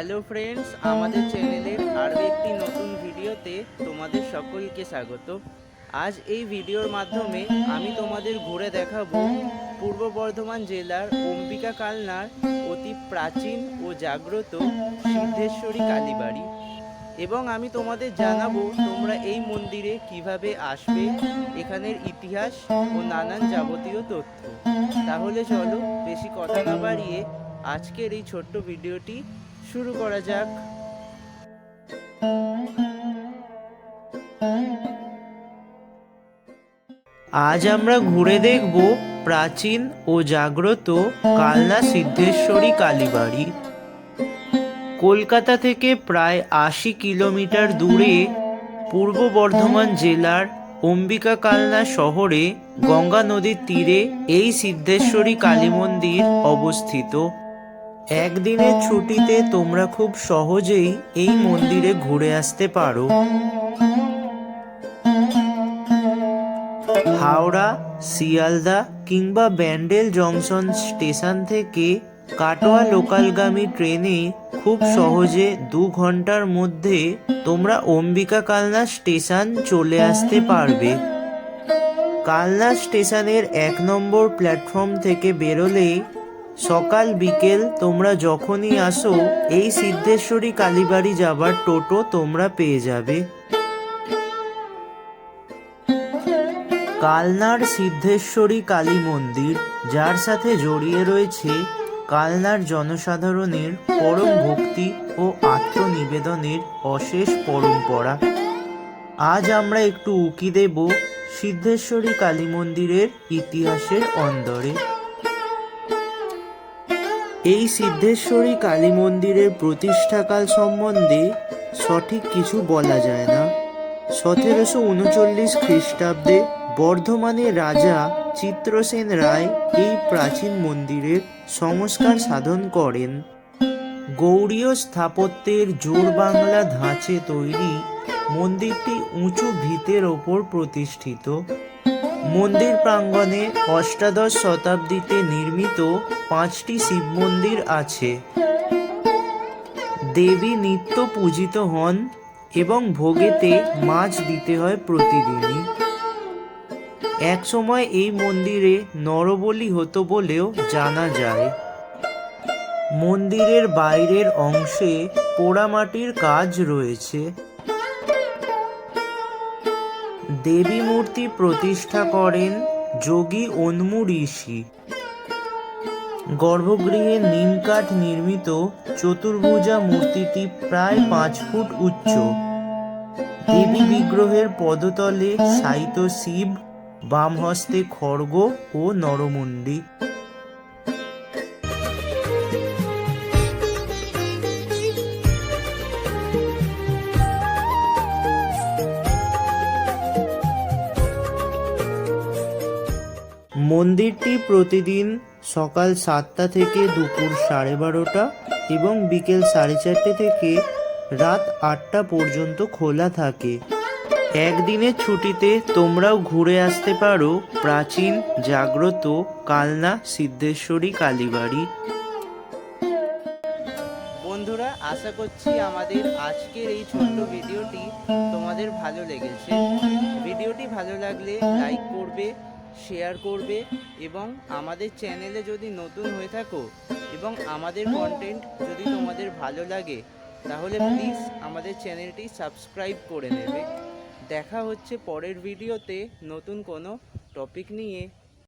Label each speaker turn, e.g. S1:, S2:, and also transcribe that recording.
S1: hello friends আমাদের চ্যানেলের আর একটি নতুন ভিডিওতে তোমাদের সকলকে স্বাগত আজ এই ভিডিওর মাধ্যমে আমি তোমাদের ঘুরে দেখাবো পূর্ব বর্ধমান জেলার অম্বিকা কালনার অতি প্রাচীন ও জাগ্রত সিদ্ধেশ্বরী কালীবাড়ি এবং আমি তোমাদের জানাবো তোমরা এই মন্দিরে কিভাবে আসবে এখানের ইতিহাস ও নানান যাবতীয় তথ্য তাহলে চলো বেশি কথা না বাড়িয়ে আজকের এই ছোট্ট ভিডিওটি শুরু করা যাক আজ আমরা ঘুরে দেখব প্রাচীন ও জাগ্রত কালনা সিদ্ধেশ্বরী কালীবাড়ি কলকাতা থেকে প্রায় আশি কিলোমিটার দূরে পূর্ব বর্ধমান জেলার অম্বিকা কালনা শহরে গঙ্গা নদীর তীরে এই সিদ্ধেশ্বরী কালী মন্দির অবস্থিত একদিনের ছুটিতে তোমরা খুব সহজেই এই মন্দিরে ঘুরে আসতে পারো হাওড়া শিয়ালদা কিংবা ব্যান্ডেল জংশন স্টেশন থেকে কাটোয়া লোকালগামী ট্রেনে খুব সহজে দু ঘন্টার মধ্যে তোমরা অম্বিকা কালনা স্টেশন চলে আসতে পারবে কালনা স্টেশনের এক নম্বর প্ল্যাটফর্ম থেকে বেরোলেই সকাল বিকেল তোমরা যখনই আসো এই সিদ্ধেশ্বরী কালীবাড়ি যাবার টোটো তোমরা পেয়ে যাবে কালনার সিদ্ধেশ্বরী কালী মন্দির যার সাথে জড়িয়ে রয়েছে কালনার জনসাধারণের পরম ভক্তি ও আত্মনিবেদনের অশেষ পরম্পরা আজ আমরা একটু উকি দেব সিদ্ধেশ্বরী কালী মন্দিরের ইতিহাসের অন্দরে এই সিদ্ধেশ্বরী কালী মন্দিরের প্রতিষ্ঠাকাল সম্বন্ধে সঠিক কিছু বলা যায় না সতেরোশো উনচল্লিশ খ্রিস্টাব্দে বর্ধমানের রাজা চিত্রসেন রায় এই প্রাচীন মন্দিরের সংস্কার সাধন করেন গৌড়ীয় স্থাপত্যের জোর বাংলা ধাঁচে তৈরি মন্দিরটি উঁচু ভিতের ওপর প্রতিষ্ঠিত মন্দির প্রাঙ্গণে অষ্টাদশ শতাব্দীতে নির্মিত পাঁচটি শিব মন্দির আছে দেবী নিত্য পূজিত হন এবং ভোগেতে মাছ দিতে হয় প্রতিদিনই একসময় এই মন্দিরে নরবলি হতো বলেও জানা যায় মন্দিরের বাইরের অংশে পোড়ামাটির কাজ রয়েছে দেবী মূর্তি প্রতিষ্ঠা করেন যোগী অন্মু ঋষি গর্ভগৃহে নিমকাঠ নির্মিত চতুর্ভুজা মূর্তিটি প্রায় পাঁচ ফুট উচ্চ দেবী বিগ্রহের পদতলে সাইত শিব বাম হস্তে খড়গ ও নরমুণ্ডী মন্দিরটি প্রতিদিন সকাল সাতটা থেকে দুপুর সাড়ে বারোটা এবং বিকেল সাড়ে চারটে থেকে রাত আটটা পর্যন্ত খোলা থাকে একদিনের ছুটিতে তোমরাও ঘুরে আসতে পারো প্রাচীন জাগ্রত কালনা সিদ্ধেশ্বরী কালীবাড়ি বন্ধুরা আশা করছি আমাদের আজকের এই ছোট্ট ভিডিওটি তোমাদের ভালো লেগেছে ভিডিওটি ভালো লাগলে লাইক করবে শেয়ার করবে এবং আমাদের চ্যানেলে যদি নতুন হয়ে থাকো এবং আমাদের কন্টেন্ট যদি তোমাদের ভালো লাগে তাহলে প্লিজ আমাদের চ্যানেলটি সাবস্ক্রাইব করে নেবে দেখা হচ্ছে পরের ভিডিওতে নতুন কোনো টপিক নিয়ে